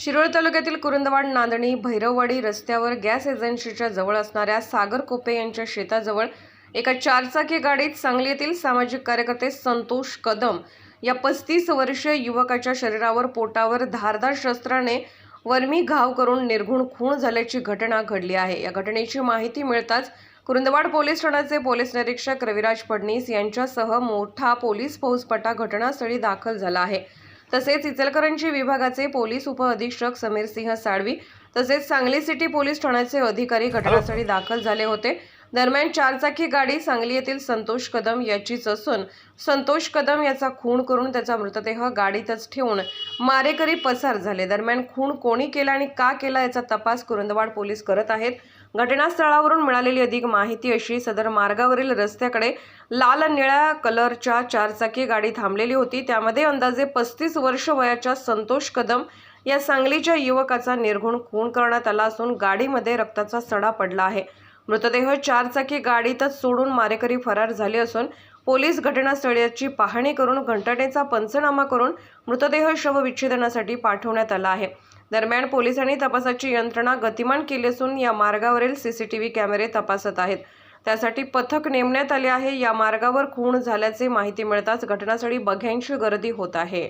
शिरोळ तालुक्यातील कुरुंदवाड नांदणी भैरववाडी रस्त्यावर गॅस एजन्सीच्या जवळ असणाऱ्या सागर कोपे यांच्या शेताजवळ एका चारचाकी गाडीत सांगली येथील सामाजिक कार्यकर्ते संतोष कदम या पस्तीस वर्षीय युवकाच्या शरीरावर पोटावर धारदार शस्त्राने वर्मी घाव करून निर्घुण खून झाल्याची घटना घडली आहे. या घटनेची माहिती मिळताच कुरुंदवाड पोलीस ठाण्याचे पोलीस निरीक्षक रविराज फडणीस यांच्यासह मोठा पोलीस फौजपटा घटनास्थळी दाखल झाला आहे. तसेच इचलकरंजी विभागाचे पोलीस उपअधीक्षक समीर सिंह साळवी तसेच सांगली सिटी पोलीस ठाण्याचे अधिकारी घटनास्थळी दाखल झाले होते. दरम्यान चारचाकी गाडी सांगली येथील संतोष कदम याचीच असून संतोष कदम याचा खून करून त्याचा मृतदेह गाडीतच ठेवून मारेकरी पसार झाले. दरम्यान खून कोणी केला आणि का केला याचा तपास कुरुंदवाड पोलीस करत आहेत. घटनास्थळावरून मिळालेली अधिक माहिती अशी सदर मार्गावरील रस्त्याकडे लाल निळ्या कलरच्या चारचाकी गाडी थांबलेली होती. त्यामध्ये अंदाजे पस्तीस वर्ष वयाच्या संतोष कदम या सांगलीच्या युवकाचा निर्घुण खून करण्यात आला असून गाडीमध्ये रक्ताचा सडा पडला आहे. मृतदेह चारचाकी गाडीतच सोडून मारेकरी फरार झाले असून पोलीस घटनास्थळाची पाहणी करून घंटनेचा पंचनामा करून मृतदेह शवविच्छेदनासाठी पाठवण्यात आला आहे. दरम्यान पोलिसांनी तपासाची यंत्रणा गतिमान केली असून या मार्गावरील सीसीटीव्ही कॅमेरे तपासत आहेत. त्यासाठी पथक नेमण्यात आले आहे. या मार्गावर खून झाल्याचे माहिती मिळताच घटनास्थळी बघ्यांची गर्दी होत आहे.